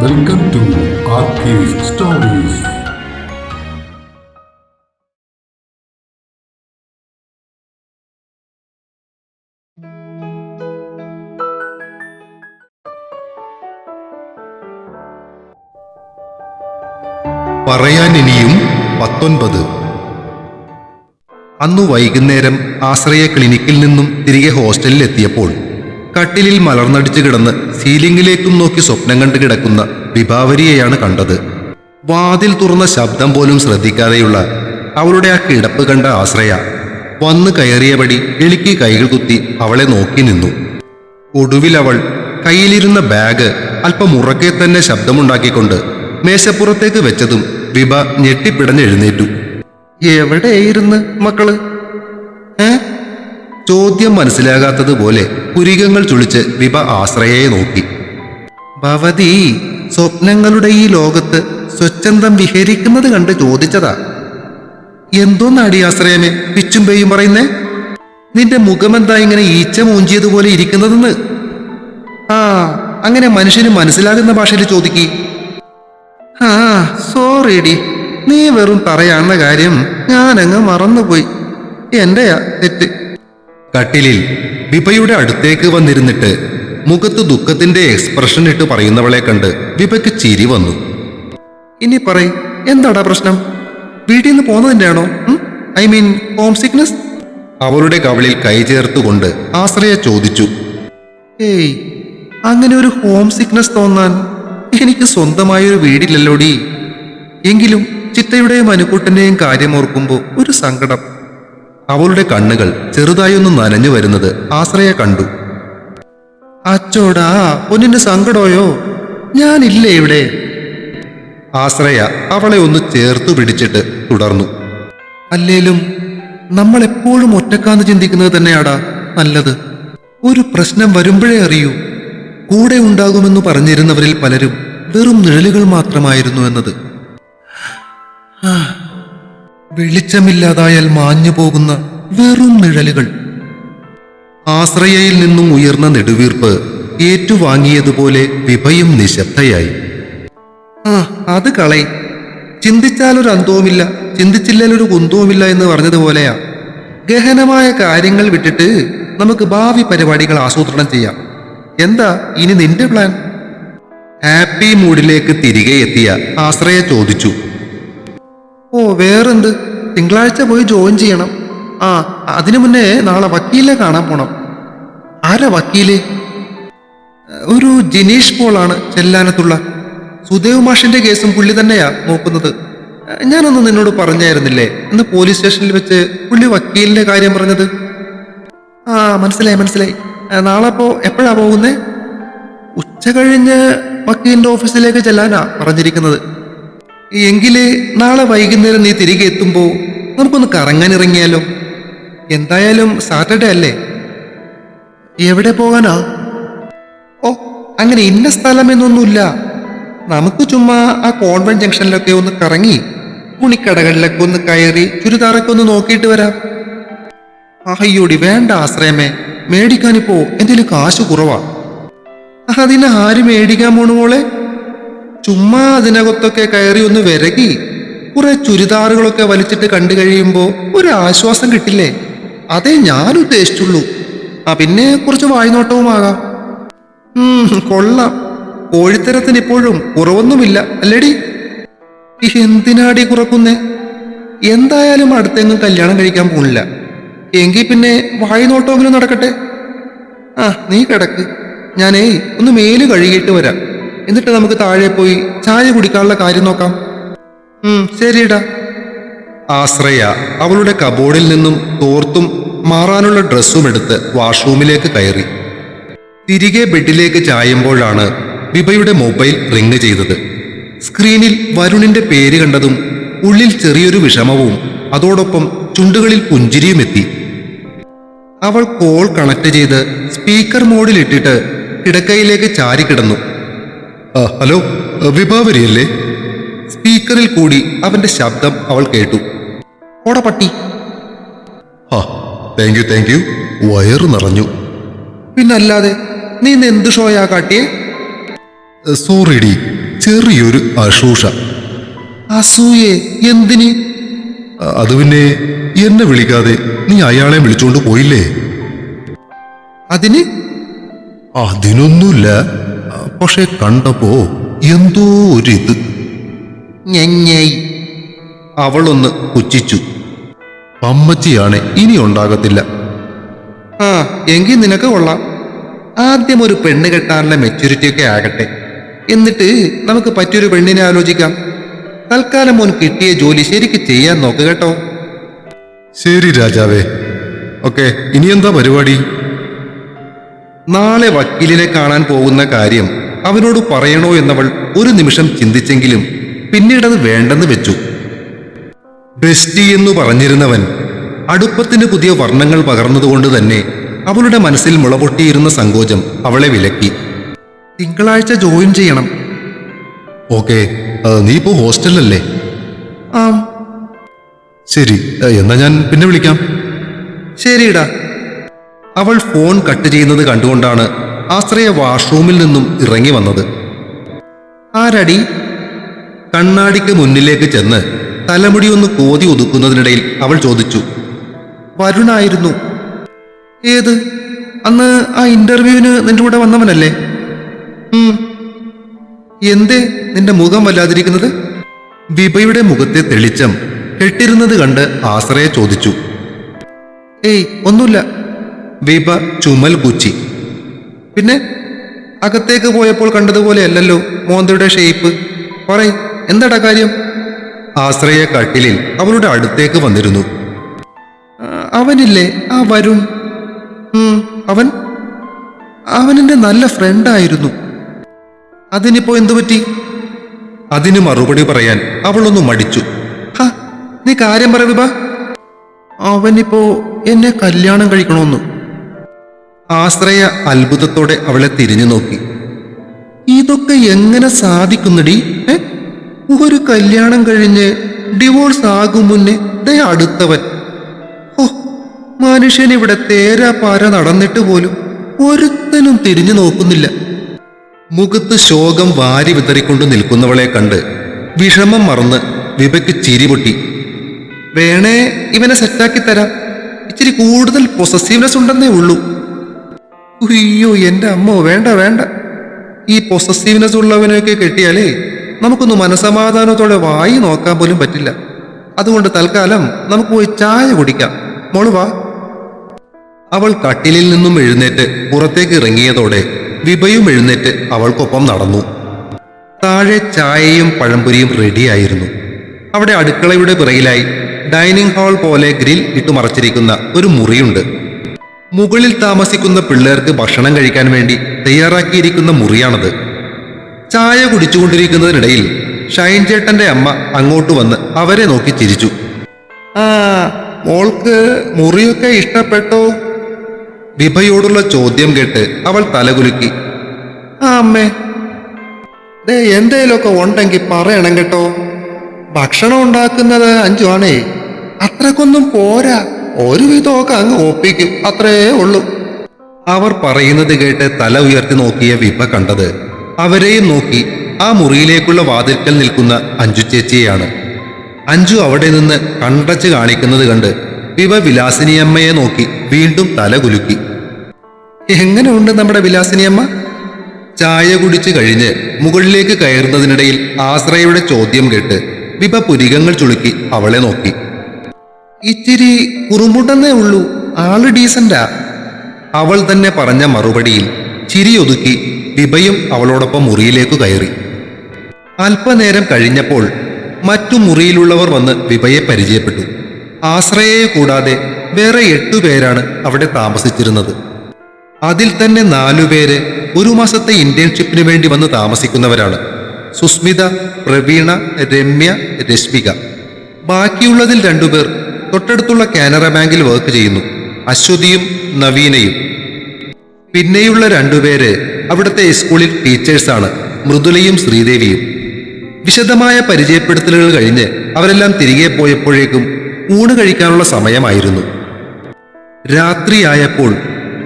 Welcome to stories പറയാൻ ഇനിയും പത്തൊൻപത്. അന്നു വൈകുന്നേരം ആശ്രയ ക്ലിനിക്കിൽ നിന്നും തിരികെ ഹോസ്റ്റലിൽ എത്തിയപ്പോൾ കട്ടിലിൽ മലർന്നടിച്ചു കിടന്ന് സീലിംഗിലേക്കും നോക്കി സ്വപ്നം കണ്ടു കിടക്കുന്ന വിഭാവരിയെയാണ് കണ്ടത്. വാതിൽ തുറന്ന ശബ്ദം പോലും ശ്രദ്ധിക്കാതെയുള്ള അവളുടെ ആ കിടപ്പ് കണ്ട ആശ്രയ വന്നു കയറിയപടി എളിക്ക് കൈകൾ കുത്തി അവളെ നോക്കി നിന്നു. ഒടുവിൽ അവൾ കയ്യിലിരുന്ന ബാഗ് അല്പം ഉറക്കെ തന്നെ ശബ്ദമുണ്ടാക്കിക്കൊണ്ട് മേശപ്പുറത്തേക്ക് വെച്ചതും വിഭ ഞെട്ടിപ്പിടഞ്ഞെഴുന്നേറ്റു എവിടെയായിരുന്നു മക്കൾ? ചോദ്യം മനസ്സിലാകാത്തതുപോലെ പുരികങ്ങൾ ചുളിച്ച് വിഭ ആശ്രയയെ നോക്കി. ഭവതി സ്വപ്നങ്ങളുടെ ഈ ലോകത്ത് സ്വച്ഛന്തം വിഹരിക്കുന്നത് കണ്ട് ചോദിച്ചതാ. എന്തോന്നാടി ആശ്രയമേ പിച്ചും പെയ്യും പറയുന്നേ? നിന്റെ മുഖമെന്താ ഇങ്ങനെ ഈച്ച മൂഞ്ചിയതുപോലെ ഇരിക്കുന്നതെന്ന്? ആ അങ്ങനെ മനുഷ്യന് മനസ്സിലാകുന്ന ഭാഷയിൽ ചോദിക്കി. ആ സോറിടി നീ വെറും പറയാവുന്ന കാര്യം ഞാനങ്ങ് മറന്നുപോയി. എന്റെയാ തെറ്റ്. കട്ടിലിൽ വിഭയുടെ അടുത്തേക്ക് വന്നിരുന്നിട്ട് മുഖത്ത് ദുഃഖത്തിന്റെ എക്സ്പ്രഷൻ ഇട്ട് പറയുന്നവളെ കണ്ട് വിഭയ്ക്ക് ചിരി വന്നു. ഇനി പറയ് എന്താടാ പ്രശ്നം? വീട്ടിൽ നിന്ന് പോന്നതിന്റെ ആണോ ഐ മീൻ ഹോം സിക്നസ് അവളുടെ കവളിൽ കൈ ചേർത്തുകൊണ്ട് ആശ്രയ ചോദിച്ചു. ഏയ് അങ്ങനെ ഒരു ഹോം സിക്നസ് തോന്നാൻ എനിക്ക് സ്വന്തമായൊരു വീടില്ലല്ലോടി? എങ്കിലും ചിത്തയുടെയും അനുക്കൂട്ടന്റെയും കാര്യം ഓർക്കുമ്പോൾ ഒരു സങ്കടം. അവളുടെ കണ്ണുകൾ ചെറുതായൊന്ന് നനഞ്ഞു വരുന്നത് ആശ്രയ കണ്ടു. അച്ചോടാ ഒന്നിന് സങ്കടോയോ? ഞാനില്ലേ ഇവിടെ? ആശ്രയ അവളെ ഒന്ന് ചേർത്തു പിടിച്ചിട്ട് തുടർന്നു. അല്ലേലും നമ്മൾ എപ്പോഴും ഒറ്റക്കാന്ന് ചിന്തിക്കുന്നത് തന്നെയാടാ നല്ലത്. ഒരു പ്രശ്നം വരുമ്പോഴേ അറിയൂ. കൂടെ ഉണ്ടാകുമെന്ന് പറഞ്ഞിരുന്നവരിൽ പലരും വെറും നിഴലുകൾ മാത്രമായിരുന്നു എന്നത്. ആ, വെളിച്ചമില്ലാതായാൽ മാഞ്ഞു പോകുന്ന വെറും നിഴലുകൾ. ആശ്രയയിൽ നിന്നും ഉയർന്ന നെടുവീർപ്പ് ഏറ്റുവാങ്ങിയതുപോലെ വിഭയും നിശബ്ദയായി. ആ അത് കളയി ചിന്തിച്ചാലൊരു അന്തവുമില്ല ചിന്തിച്ചില്ലൊരു കുന്തവുമില്ല എന്ന് പറഞ്ഞതുപോലെയാ ഗഹനമായ കാര്യങ്ങൾ വിട്ടിട്ട് നമുക്ക് ഭാവി പരിപാടികൾ ആസൂത്രണം ചെയ്യാം. എന്താ ഇനി നിന്റെ പ്ലാൻ? ഹാപ്പി മൂഡിലേക്ക് തിരികെ എത്തിയ ആശ്രയ ചോദിച്ചു. ഓ വേറെന്ത്? തിങ്കളാഴ്ച പോയി ജോയിൻ ചെയ്യണം. ആ അതിനു മുന്നേ നാളെ വക്കീലെ കാണാൻ പോണം. ആരാ വക്കീൽ? ഒരു ജിനീഷ് പോളാണ് ചെല്ലാനത്തുള്ള. സുദേവ് മാഷിന്റെ കേസും പുള്ളി തന്നെയാ നോക്കുന്നത്. ഞാനൊന്ന് നിന്നോട് പറഞ്ഞായിരുന്നില്ലേ? ഇന്ന് പോലീസ് സ്റ്റേഷനിൽ വെച്ച് പുള്ളി വക്കീലിന്റെ കാര്യം പറഞ്ഞത്? ആ മനസ്സിലായി മനസ്സിലായി. നാളെ അപ്പോ എപ്പോഴാ പോകുന്നേ? ഉച്ച കഴിഞ്ഞ് വക്കീലിന്റെ ഓഫീസിലേക്ക് ചെല്ലാനാ പറഞ്ഞിരിക്കുന്നത്. എങ്കിൽ നാളെ വൈകുന്നേരം നീ തിരികെ എത്തുമ്പോൾ നമുക്കൊന്ന് കറങ്ങാൻ ഇറങ്ങിയാലോ? എന്തായാലും സാറ്റർഡേ അല്ലേ? എവിടെ പോകാനാ? ഓ അങ്ങനെ ഇന്ന സ്ഥലം എന്നൊന്നുമില്ല നമുക്ക് ചുമ്മാ ആ കോൺവെന്റ് ജംഗ്ഷനിലൊക്കെ ഒന്ന് കറങ്ങി തുണിക്കടകളിലൊക്കെ ഒന്ന് കയറി ചുരിദാറൊക്കെ ഒന്ന് നോക്കിയിട്ട് വരാം. അയ്യോടി വേണ്ട ആശ്രയമേ. മേടിക്കാനിപ്പോ എന്തെങ്കിലും കാശ് കുറവാ. അതിനെ ആര് മേടിക്കാൻ പോണു ചുമ്മാ അതിനകത്തൊക്കെ കയറി ഒന്ന് വിരകി കുറെ ചുരിദാറുകളൊക്കെ വലിച്ചിട്ട് കണ്ടു കഴിയുമ്പോൾ ഒരു ആശ്വാസം കിട്ടില്ലേ? അതേ ഞാൻ ഉദ്ദേശിച്ചുള്ളൂ. ആ പിന്നെ കുറച്ച് വായ്നോട്ടവുമാകാം കൊള്ളാം. കോഴിത്തരത്തിന് ഇപ്പോഴും കുറവൊന്നുമില്ല അല്ലേടി? എന്തിനാടി കുറക്കുന്നേ? എന്തായാലും അടുത്തെങ്ങും കല്യാണം കഴിക്കാൻ പോണില്ല. എങ്കിൽ പിന്നെ വായ്നോട്ടമെങ്കിലും നടക്കട്ടെ? ആ നീ കിടക്ക്. ഞാനേ ഒന്ന് മേൽ കഴുകിയിട്ട് വരാം. എന്നിട്ട് നമുക്ക് താഴെ പോയി ചായ കുടിക്കാനുള്ള കാര്യം നോക്കാം. ഉം ശരിടാ ആശ്രയ അവളുടെ കബോർഡിൽ നിന്നും തോർത്തും മാറാനുള്ള ഡ്രസ്സും എടുത്ത് വാഷ്റൂമിലേക്ക് കയറി. തിരികെ ബെഡിലേക്ക് ചായുമ്പോഴാണ് വിഭയുടെ മൊബൈൽ റിങ് ചെയ്തത്. സ്ക്രീനിൽ വരുണിന്റെ പേര് കണ്ടതും ഉള്ളിൽ ചെറിയൊരു വിഷമവും അതോടൊപ്പം ചുണ്ടുകളിൽ പുഞ്ചിരിയും എത്തി. അവൾ കോൾ കണക്ട് ചെയ്ത് സ്പീക്കർ മോഡിലിട്ടിട്ട് കിടക്കയിലേക്ക് ചാരിക്കിടന്നു. ആ, ഹലോ വിഭാവരിയല്ലേ? സ്പീക്കറിൽ കൂടി അവന്റെ ശബ്ദം അവൾ കേട്ടു. ഓട പട്ടി. ആ താങ്ക് യു താങ്ക് യു വയറ് നിറഞ്ഞു. പിന്നല്ലാതെ നീ ഇന്ന് എന്ത് ഷോയാ കാട്ടിയേ? സോറിഡി ചെറിയൊരു അശൂഷ അസൂയെ എന്തിന്? അത് പിന്നെ എന്നെ വിളിക്കാതെ നീ അയാളെ വിളിച്ചുകൊണ്ട് പോയില്ലേ? അതിന്? അതിനൊന്നുമില്ല പക്ഷെ കണ്ടപ്പോ എന്തോ ഒരിത് അവളൊന്ന് പുച്ഛിച്ചു. അമ്മച്ചിയാണ് ഇനി ഉണ്ടാകത്തില്ല. ആ എങ്കിൽ നിനക്ക് കൊള്ളാം. ആദ്യം ഒരു പെണ്ണ് കെട്ടാനുള്ള മെച്യൂരിറ്റി ഒക്കെ ആകട്ടെ. എന്നിട്ട് നമുക്ക് പറ്റിയൊരു പെണ്ണിനെ ആലോചിക്കാം. തൽക്കാലം മോൻ കിട്ടിയ ജോലി ശരിക്ക് ചെയ്യാൻ നോക്ക് കേട്ടോ. ശരി രാജാവേ. ഓക്കെ ഇനി എന്താ പരിപാടി? നാളെ വക്കീലിനെ കാണാൻ പോകുന്ന കാര്യം അവനോട് പറയണോ എന്നവൾ ഒരു നിമിഷം ചിന്തിച്ചെങ്കിലും പിന്നീടത് വേണ്ടെന്ന് വെച്ചു. ബെസ്റ്റി എന്നു പറഞ്ഞിരുന്നവൻ അടുപ്പത്തിന് പുതിയ വർണങ്ങൾ പകർന്നതുകൊണ്ട് തന്നെ അവളുടെ മനസ്സിൽ മുളപൊട്ടിയിരുന്ന സങ്കോചം അവളെ വിലക്കി. തിങ്കളാഴ്ച ജോയിൻ ചെയ്യണം. ഓക്കെ നീ ഇപ്പോ ഹോസ്റ്റലിലല്ലേ ആ. ശരി എന്നാ ഞാൻ പിന്നെ വിളിക്കാം. ശരിടാ അവൾ ഫോൺ കട്ട് ചെയ്യുന്നത് കണ്ടുകൊണ്ടാണ് ആശ്രയ വാഷ്റൂമിൽ നിന്നും ഇറങ്ങി വന്നത്. ആരടി? കണ്ണാടിക്ക് മുന്നിലേക്ക് ചെന്ന് തലമുടി ഒന്ന് കോതി ഒതുക്കുന്നതിനിടയിൽ അവൾ ചോദിച്ചു. വരുണായിരുന്നു. ഏത്? അന്ന് ആ ഇന്റർവ്യൂവിന് നിന്റെ കൂടെ വന്നവനല്ലേ. എന്തേ? നിന്റെ മുഖം വല്ലാതിരിക്കുന്നത്? വിഭയുടെ മുഖത്തെ തെളിച്ചം കെട്ടിരുന്നത് കണ്ട് ആശ്രയ ചോദിച്ചു. ഏയ് ഒന്നുമില്ല. വിഭ ചുമൽ കുച്ചി പിന്നെ അകത്തേക്ക് പോയപ്പോൾ കണ്ടതുപോലെ അല്ലല്ലോ മോന്തയുടെ ഷേപ്പ് പറയ് എന്താടാ കാര്യം? ആശ്രയ കട്ടിലിൽ അവളുടെ അടുത്തേക്ക് വന്നിരുന്നു. "ആ, അവനില്ലേ? ആ വരുൺ അവൻ? അവനെന്റെ നല്ല ഫ്രണ്ടായിരുന്നു. അതിനിപ്പോ എന്തു പറ്റി? അതിന് മറുപടി പറയാൻ അവളൊന്ന് മടിച്ചു. നീ കാര്യം പറ അവനിപ്പോ എന്നെ കല്യാണം കഴിക്കണമെന്ന് ആശ്രയ അത്ഭുതത്തോടെ അവളെ തിരിഞ്ഞു നോക്കി. ഇതൊക്കെ എങ്ങനെ സാധിക്കുന്നടി? ഒരു കല്യാണം കഴിഞ്ഞ് ഡിവോഴ്സ് ആകും മുന്നേ ദേ അടുത്തവൻ. ഓ മനുഷ്യൻ ഇവിടെ തേരാ പാര നടന്നിട്ട് പോലും ഒരുത്തനും തിരിഞ്ഞു നോക്കുന്നില്ല. മുഖത്ത് ശോകം വാരി വിതറിക്കൊണ്ട് നിൽക്കുന്നവളെ കണ്ട് വിഷമം മറന്ന് വിപയ്ക്ക് ചിരി പൊട്ടി. വേണേ ഇവനെ സെറ്റാക്കി തരാം. ഇച്ചിരി കൂടുതൽ പൊസസീവ്നെസ് ഉണ്ടെന്നേ ഉള്ളൂ. ഉയ്യോ എന്റെ അമ്മോ വേണ്ട വേണ്ട. ഈ പൊസസീവ്നെസ് ഉള്ളവനെയൊക്കെ കെട്ടിയാലേ നമുക്കൊന്ന് മനസമാധാനത്തോടെ വായി നോക്കാൻ പോലും പറ്റില്ല. അതുകൊണ്ട് തൽക്കാലം നമുക്ക് പോയി ചായ കുടിക്കാം. മോൾ വാ. അവൾ കട്ടിലിൽ നിന്നും എഴുന്നേറ്റ് പുറത്തേക്ക് ഇറങ്ങിയതോടെ വിഭയും എഴുന്നേറ്റ് അവൾക്കൊപ്പം നടന്നു. താഴെ ചായയും പഴംപൊരിയും റെഡിയായിരുന്നു അവിടെ അടുക്കളയുടെ പിറകിലായി ഡൈനിങ് ഹാൾ പോലെ ഗ്രിൽ ഇട്ടുമറച്ചിരിക്കുന്ന ഒരു മുറിയുണ്ട്. മുകളിൽ താമസിക്കുന്ന പിള്ളേർക്ക് ഭക്ഷണം കഴിക്കാൻ വേണ്ടി തയ്യാറാക്കിയിരിക്കുന്ന മുറിയാണത്. ചായ കുടിച്ചുകൊണ്ടിരിക്കുന്നതിനിടയിൽ ഷൈൻ ചേട്ടന്റെ അമ്മ അങ്ങോട്ട് വന്ന് അവരെ നോക്കി ചിരിച്ചു. ആ മോൾക്ക് മുറിയൊക്കെ ഇഷ്ടപ്പെട്ടോ? വിഭയോടുള്ള ചോദ്യം കേട്ട് അവൾ തലകുലുക്കി. ആ അമ്മേ. ദേ എന്തേലൊക്കെ ഉണ്ടെങ്കിൽ പറയണം കേട്ടോ. ഭക്ഷണം ഉണ്ടാക്കുന്നത് അഞ്ചു ആണേ അത്രക്കൊന്നും പോരാ. ഒരുവിധമൊക്കെ അങ്ങ് ഒപ്പിക്കും അത്രേ ഉള്ളൂ. അവർ പറയുന്നത് കേട്ട് തല ഉയർത്തി നോക്കിയ വിഭ കണ്ടത് അവരെയും നോക്കി. ആ മുറിയിലേക്കുള്ള വാതിൽക്കൽ നിൽക്കുന്ന അഞ്ചു ചേച്ചിയാണ് അഞ്ചു അവിടെ നിന്ന് കണ്ടച്ച് കാണിക്കുന്നത് കണ്ട് വിഭ വിലാസിനിയമ്മയെ നോക്കി വീണ്ടും തല കുലുക്കി. എങ്ങനെയുണ്ട് നമ്മുടെ വിലാസിനിയമ്മ? ചായ കുടിച്ചു കഴിഞ്ഞ് മുകളിലേക്ക് കയറുന്നതിനിടയിൽ ആശ്രയയുടെ ചോദ്യം കേട്ട് വിഭ പുരികങ്ങൾ ചുളുക്കി അവളെ നോക്കി. ഇച്ചിരി കുറുമ്പുണ്ടെന്നേ ഉള്ളൂ. ആൾ ഡീസന്റാ. അവൾ തന്നെ പറഞ്ഞ മറുപടിയിൽ ചിരിയൊതുക്കി വിഭയും അവളോടൊപ്പം മുറിയിലേക്ക് കയറി. അല്പനേരം കഴിഞ്ഞപ്പോൾ മറ്റു മുറിയിലുള്ളവർ വന്ന് വിഭയെ പരിചയപ്പെട്ടു. ആശ്രയയെ കൂടാതെ വേറെ എട്ടു പേരാണ് അവിടെ താമസിച്ചിരുന്നത്. അതിൽ തന്നെ നാലുപേര് ഒരു മാസത്തെ ഇന്റേൺഷിപ്പിന് വേണ്ടി വന്ന് താമസിക്കുന്നവരാണ്. സുസ്മിത പ്രവീണ രമ്യ രശ്മിക. ബാക്കിയുള്ളതിൽ രണ്ടുപേർ തൊട്ടടുത്തുള്ള കാനറ ബാങ്കിൽ വർക്ക് ചെയ്യുന്നു. അശ്വതിയും നവീനയും. പിന്നെയുള്ള രണ്ടുപേര് അവിടുത്തെ സ്കൂളിൽ ടീച്ചേഴ്സാണ്. മൃദുലയും ശ്രീദേവിയും. വിശദമായ പരിചയപ്പെടുത്തലുകൾ കഴിഞ്ഞ് അവരെല്ലാം തിരികെ പോയപ്പോഴേക്കും ഊണ് കഴിക്കാനുള്ള സമയമായിരുന്നു. രാത്രിയായപ്പോൾ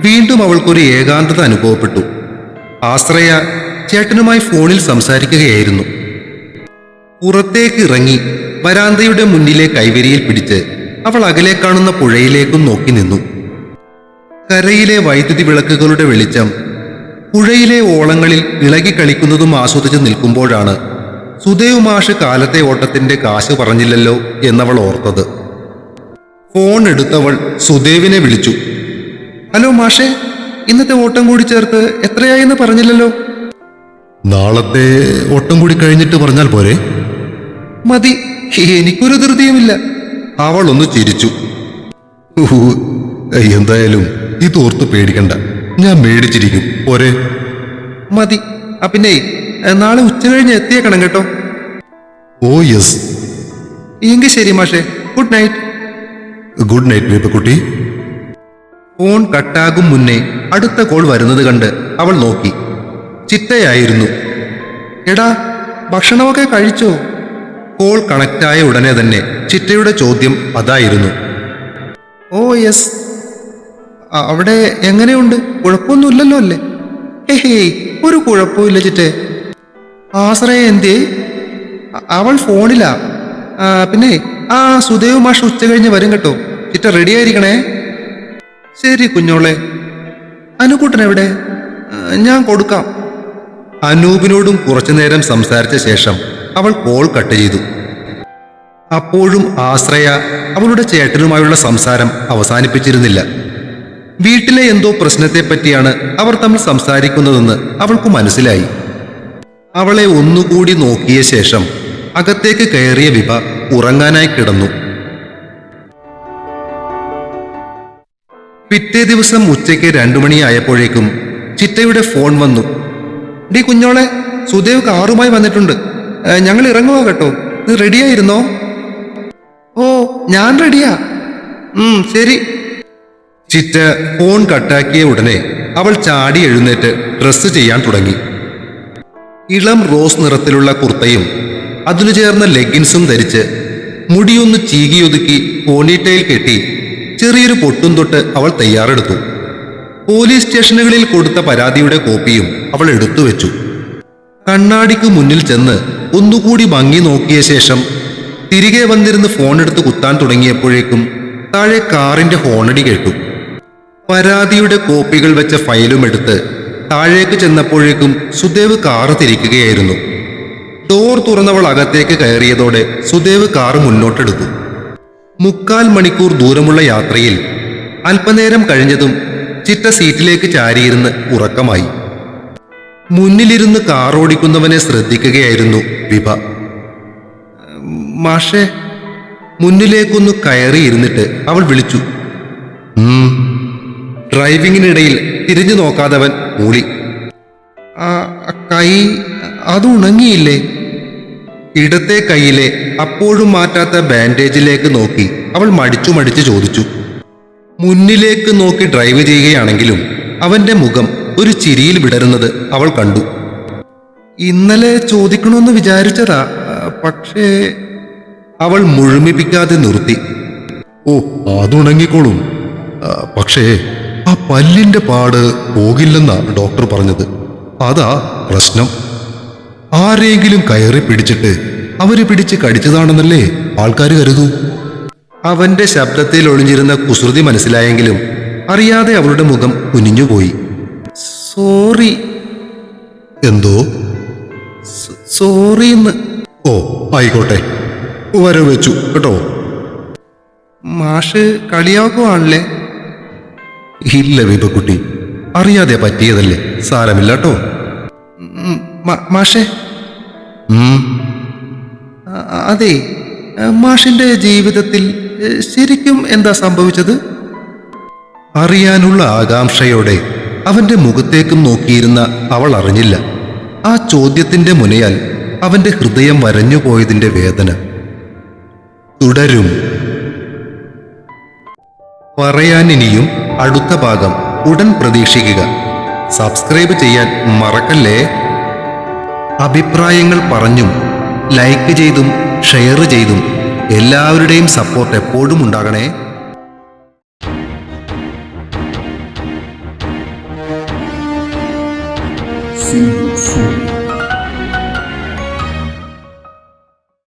വീണ്ടും അവൾക്കൊരു ഏകാന്തത അനുഭവപ്പെട്ടു. ആശ്രയ ചേട്ടനുമായി ഫോണിൽ സംസാരിക്കുകയായിരുന്നു. പുറത്തേക്ക് ഇറങ്ങി വരാന്തയുടെ മുന്നിലെ കൈവരിയിൽ പിടിച്ച് അവൾ അകലെ കാണുന്ന പുഴയിലേക്കും നോക്കി നിന്നു. കരയിലെ വൈദ്യുതി വിളക്കുകളുടെ വെളിച്ചം പുഴയിലെ ഓളങ്ങളിൽ ഇളകി കളിക്കുന്നതും ആസ്വദിച്ച് നിൽക്കുമ്പോഴാണ് സുദേവ് മാഷ് കാലത്തെ ഓട്ടത്തിന്റെ കാശ് പറഞ്ഞില്ലല്ലോ എന്നവൾ ഓർത്തത്. ഫോൺ എടുത്തവൾ സുദേവിനെ വിളിച്ചു. ഹലോ മാഷേ ഇന്നത്തെ ഓട്ടം കൂടി ചേർത്ത് എത്രയായെന്ന് പറഞ്ഞില്ലല്ലോ? നാളത്തെ ഓട്ടം കൂടി കഴിഞ്ഞിട്ട് പറഞ്ഞാൽ പോരെ? മതി എനിക്കൊരു ധൃതിയുമില്ല. അവൾ ഒന്ന് ചിരിച്ചു എന്തായാലും ഇതോർത്ത് പേടിക്കണ്ട. ഞാൻ മേടിച്ചിരിക്കും. പോരെ. മതി. അപ്പിന്നെ പിന്നെ നാളെ ഉച്ച കഴിഞ്ഞ് എത്തിയേക്കണം കേട്ടോ. Oh yes. എങ്കിൽ ശരി മാഷേ. Good night. ഗുഡ് നൈറ്റ് വേപ്പക്കുട്ടി. ഫോൺ കട്ടാകും മുന്നേ അടുത്ത കോൾ വരുന്നത് കണ്ട് അവൾ നോക്കി. ചിട്ടയായിരുന്നു. എടാ ഭക്ഷണമൊക്കെ കഴിച്ചോ? കോൾ കണക്റ്റായ ഉടനെ തന്നെ ചിറ്റയുടെ ചോദ്യം അതായിരുന്നു. Oh yes. അവിടെ എങ്ങനെയുണ്ട്? കുഴപ്പമൊന്നുമില്ലല്ലോ അല്ലേ? ഹേ ഒരു കുഴപ്പമില്ല ചിറ്റെ. ആശ്രയ എന്തേ അവൾ ഫോണിലാ. പിന്നെ ആ സുദേവ് മാഷ് ഉച്ച കഴിഞ്ഞ് വരും കേട്ടോ. ചിറ്റ റെഡി ആയിരിക്കണേ? ശരി കുഞ്ഞോളെ. അനുകൂട്ടൻ എവിടെ? ഞാൻ കൊടുക്കാം. അനൂപിനോടും കുറച്ചു നേരം സംസാരിച്ച ശേഷം അവൾ കോൾ കട്ട് ചെയ്തു. അപ്പോഴും ആശ്രയ അവളുടെ ചേട്ടനുമായുള്ള സംസാരം അവസാനിപ്പിച്ചിരുന്നില്ല. വീട്ടിലെ എന്തോ പ്രശ്നത്തെപ്പറ്റിയാണ് അവർ തമ്മിൽ സംസാരിക്കുന്നതെന്ന് അവൾക്ക് മനസ്സിലായി. അവളെ ഒന്നുകൂടി നോക്കിയ ശേഷം അകത്തേക്ക് കയറിയ വിഭ ഉറങ്ങാനായി കിടന്നു. പിറ്റേ ദിവസം ഉച്ചയ്ക്ക് രണ്ടു മണിയായപ്പോഴേക്കും ചിറ്റയുടെ ഫോൺ വന്നു. ഡി കുഞ്ഞോളെ സുദേവ് കാറുമായി വന്നിട്ടുണ്ട്. ഞങ്ങൾ ഇറങ്ങുക കേട്ടോ. നീ റെഡിയായിരുന്നോ ഞാൻ റെഡിയാ ഉം ശരി. ചിറ്റ ഫോൺ കട്ടാക്കിയ ഉടനെ അവൾ ചാടി എഴുന്നേറ്റ് ഡ്രസ്സ് ചെയ്യാൻ തുടങ്ങി. ഇളം റോസ് നിറത്തിലുള്ള കുർത്തയും അതിനു ചേർന്ന ലെഗിൻസും ധരിച്ച് മുടിയൊന്ന് ചീകിയൊതുക്കി പോണിറ്റയിൽ കെട്ടി ചെറിയൊരു പൊട്ടും തൊട്ട് അവൾ തയ്യാറെടുത്തു. പോലീസ് സ്റ്റേഷനുകളിൽ കൊടുത്ത പരാതിയുടെ കോപ്പിയും അവൾ എടുത്തു വെച്ചു കണ്ണാടിക്ക് മുന്നിൽ ചെന്ന് ഒന്നുകൂടി ഭംഗി നോക്കിയ ശേഷം തിരികെ വന്നിരുന്ന് ഫോൺ എടുത്ത് കുത്താൻ തുടങ്ങിയപ്പോഴേക്കും താഴെ കാറിന്റെ ഹോണടി കേട്ടു. പരാതിയുടെ കോപ്പികൾ വെച്ച ഫയലും എടുത്ത് താഴേക്ക് ചെന്നപ്പോഴേക്കും സുദേവ് കാറ് തിരിക്കുകയായിരുന്നു. ഡോർ തുറന്നവൾ അകത്തേക്ക് കയറിയതോടെ സുദേവ് കാറ് മുന്നോട്ടെടുത്തു. മുക്കാൽ മണിക്കൂർ ദൂരമുള്ള യാത്രയിൽ അല്പനേരം കഴിഞ്ഞതും ചിറ്റ സീറ്റിലേക്ക് ചാരിയിരുന്ന് ഉറക്കമായി. മുന്നിലിരുന്ന് കാറോടിക്കുന്നവനെ ശ്രദ്ധിക്കുകയായിരുന്നു വിഭ. മാഷേ മുന്നിലേക്കൊന്ന് കയറിയിരുന്നിട്ട് അവൾ വിളിച്ചു. ഡ്രൈവിങ്ങിനിടയിൽ തിരിഞ്ഞു നോക്കാതവൻ മൂളി. "ആ, ആ കൈ അത് ഉണങ്ങിയില്ലേ? ഇടത്തെ കൈയിലെ അപ്പോഴും മാറ്റാത്ത ബാൻഡേജിലേക്ക് നോക്കി അവൾ മടിച്ചു മടിച്ചു ചോദിച്ചു. മുന്നിലേക്ക് നോക്കി ഡ്രൈവ് ചെയ്യുകയാണെങ്കിലും അവന്റെ മുഖം ഒരു ചിരിയിൽ വിടരുന്നത് അവൾ കണ്ടു. ഇന്നലെ ചോദിക്കണമെന്ന് വിചാരിച്ചതാ പക്ഷേ അവൾ മുഴുമിപ്പിക്കാതെ നിർത്തി. ഓ അതുണങ്ങിക്കോളും. പക്ഷേ ആ പല്ലിന്റെ പാട് പോകില്ലെന്നാ ഡോക്ടർ പറഞ്ഞത്. അതാ പ്രശ്നം. ആരെങ്കിലും കയറി പിടിച്ചിട്ട് അവർ പിടിച്ച് കടിച്ചതാണെന്നല്ലേ ആൾക്കാർ കരുതു? അവന്റെ ശബ്ദത്തിൽ ഒളിഞ്ഞിരുന്ന കുസൃതി മനസ്സിലായെങ്കിലും അറിയാതെ അവളുടെ മുഖം കുനിഞ്ഞുപോയി. സോറി. എന്തോ? സോറി ഓ ആയിക്കോട്ടെ. വരവ് വെച്ചു കേട്ടോ? മാഷ് കളിയാക്കുവാണല്ലേ? ഇല്ല വിപക്കുട്ടി അറിയാതെ പറ്റിയതല്ലേ? സാരമില്ല കേട്ടോ. മാഷേ. അതെ. മാഷിന്റെ ജീവിതത്തിൽ ശരിക്കും എന്താ സംഭവിച്ചത്? അറിയാനുള്ള ആകാംക്ഷയോടെ അവന്റെ മുഖത്തേക്കും നോക്കിയിരുന്ന അവൾ അറിഞ്ഞില്ല. ആ ചോദ്യത്തിന്റെ മുനയാൽ അവന്റെ ഹൃദയം വരഞ്ഞുപോയതിന്റെ വേദന. തുടരും. പറയാനിനിയും അടുത്ത ഭാഗം ഉടൻ പ്രതീക്ഷിക്കുക. സബ്സ്ക്രൈബ് ചെയ്യാൻ മറക്കല്ലേ? അഭിപ്രായങ്ങൾ പറഞ്ഞും ലൈക്ക് ചെയ്തും ഷെയർ ചെയ്തും എല്ലാവരുടെയും സപ്പോർട്ട് എപ്പോഴും ഉണ്ടാകണേ. sim.